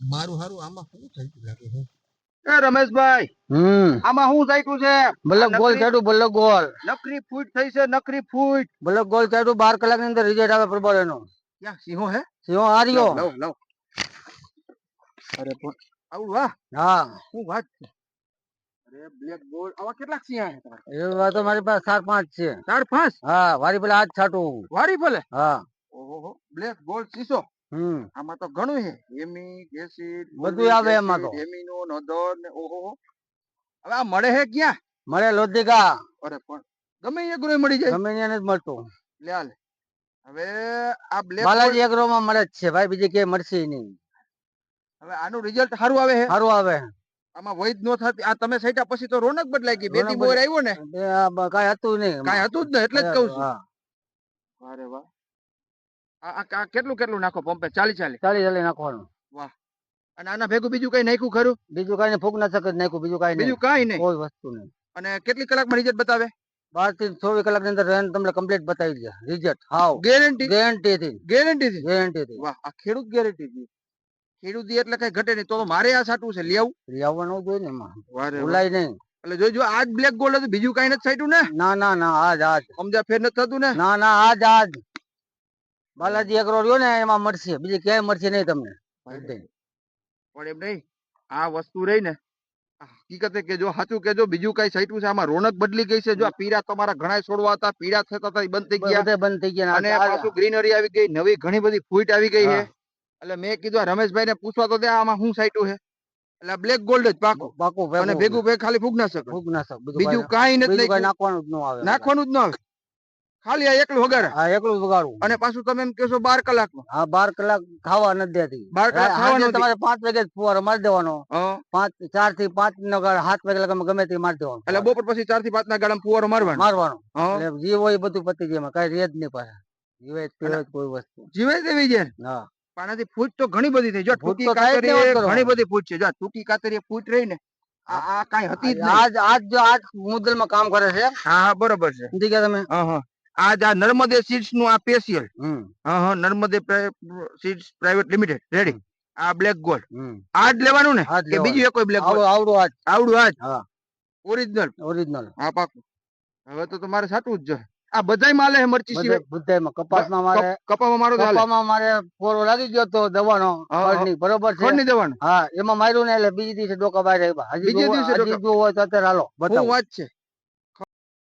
મારું હારું આમાં શું થઈ ગયું? લાગે છે એ રમેશભાઈ હમ. આમાં શું થયું છે? બલક ગોલ નકરી- ચાટુ બલક ગોલ નકરી ફૂટ થઈ છે નકરી ફૂટ. બલક ગોલ ચાટુ બાર કલાકની અંદર રિઝલ્ટ આવે પ્રબળ એનો. ક્યાં સિંહો હે? સિંહો હાર્યો. લવ લવ અરે પણ આવું વાહ હા. શું વાત છે? અરે બ્લેક ગોલ્ડ આવા કેટલાક સિંહ હે તમારે એ વાત તો મારી પાસે ચાર પાંચ છે. ચાર પાંચ? હા વારી પેલા હાથ છાટું. વારી ભલે હા. ઓહો બ્લેક ગોલ્ડ સીસો. હમ આમાં તો ઘણું છે. હેમી એસિડ બધું આવે એમાં તો. હેમીનો નોધર ને ઓહો હવે આ મળે હે ક્યાં? મળે લોધિકા. અરે પણ ગમે એ ગ્રોય મળી જાય. ગમે ત્યાં નથી મળતું. લે હવે આ બ્લેક બાલાજી એગ્રો માં મળે જ છે ભાઈ બીજી ક્યાંય મળશે નહીં. હવે આનું રિઝલ્ટ સારું આવે છે સારું આવે. આમાં વૈદ નો થતી આ તમે સૈટા પછી તો રોનક બદલાઈ ગઈ. બેટી બોર આવ્યો ને. કાંઈ હતું નહીં. કાઈ હતું જ ને એટલે જ કહું છું. અરે વાહ. આ કેટલું કેટલું નાખો પંપે? ચાલી ચાલી. ચાલી ચાલી નાખવાનું. અને આના ભેગું બીજું કઈ નાખ્યું ખરું? બીજું કઈ ફૂગ ના શકે નાખ્યું બીજું કઈ બીજું કઈ નહીં? કોઈ વસ્તુ નહીં. અને કેટલી કલાકમાં રિઝલ્ટ બતાવે? બારથી ચોવીસ કલાકની અંદર તમને કમ્પ્લીટ બતાવી દે. રિઝલ્ટ હાવ. ગેરંટી ગેરંટી થી. ગેરંટી થી? ગેરંટી થી. વાહ આ ખેડૂત ગેરંટી થી ખેડૂત એટલે કઈ ઘટે નહીં. તો મારે આ સાટું છે લેવું લેવાનું આવવાનું જોઈએ ને એમાં. ભૂલાય નહીં. એટલે જોજો આજ બ્લેક ગોલ્ડ હતું બીજું કઈ નથી સાઈટું ને? ના ના ના આજ આજ. સમજા ફેર નથી થતું ને? ના ના આજ આજ. બાલાજી એક રહ્યો ને એમાં મળશે બીજી ક્યાંય મળશે નહીં તમને. પણ એમ નહીં આ વસ્તુ રહી ને હકીકતે કે જો સાચું કેજો બીજું કઈ સાઈટું છે? આમાં રોનક બદલી ગઈ છે. જો આ પીડા તમારા ઘણા છોડવા હતા પીડા થતા હતા બંધ થઈ ગયા. બંધ થઈ ગયા અને પાછું ગ્રીનરી આવી ગઈ નવી ઘણી બધી ફૂટ આવી ગઈ છે. એટલે મેં કીધું રમેશભાઈ ને પૂછવા તો દે આમાં શું સાઈટું છે? એટલે બ્લેક ગોલ્ડ જ પાકો. પાકો અને ભેગું ભેગ ખાલી ફૂગ ના શકે ફૂગ ના શકે બીજું કાંઈ- નથી. નાખવાનું જ ન આવે. નાખવાનું જ ન આવે. ખાલી આ એકલું વગાડે. હા એકલું વગાડું. અને પાછું તમે એમ કહેશો બાર કલાકમાં હા બાર કલાક ખાવા નથી દેતી. બાર કલાક ખાવા. તમારે પાંચ વાગે જ ફુવારો મારી દેવાનો. પાંચ ચારથી પાંચ નો ગાળ સાત વાગે લગા ગમે તે મારી દેવાનો એટલે બપોર પછી ચારથી પાંચ ના ગાળા ફુવારો મારવાનો? મારવાનો. એટલે જીવો એ બધું પતી જાય કઈ રેજ નહીં પાછા. જીવે પીવે કોઈ વસ્તુ. જીવે તેવી છે હા. પણ ફૂટ તો ઘણી બધી થઈ. જો ટૂંકી કરો. ઘણી બધી ફૂટ છે. જો ટૂંકી કાતરી ફૂટ રહી ને આ કાઈ હતી જ આજ આજ જો આજ મુદ્દલમાં કામ કરે છે. હા હા બરોબર છે. સમજી ગયા તમે? હા હા. આજ આ નર્મદે સીડ્સનું આ સ્પેશિયલ હા હા Narmade seeds private limited ready આ બ્લેક ગોલ્ડ આ જ લેવાનું ને? કે બીજું એ કોઈ બ્લેક ગોલ્ડ આવડું આજ. આવડું આજ? હા. ઓરિજિનલ ઓરિજિનલ હા પાકું. હવે તો તમારે સાચું જ છે. આ બધાય માલે મરચી સિવાય? કપાસમાં મારે કપા માં મારો કપા માં મારે ફોરો લાગી ગયો તો દવાનો. હા. બરોબર છે? ફળની દેવાનું? હા એમાં માર્યું ને એટલે બીજી દિવસે ડોકા બહાર આવ્યા. હજી બીજે દિવસે ડોકા. હોય તો અત્યારે હાલો બતાવો. વાત છે.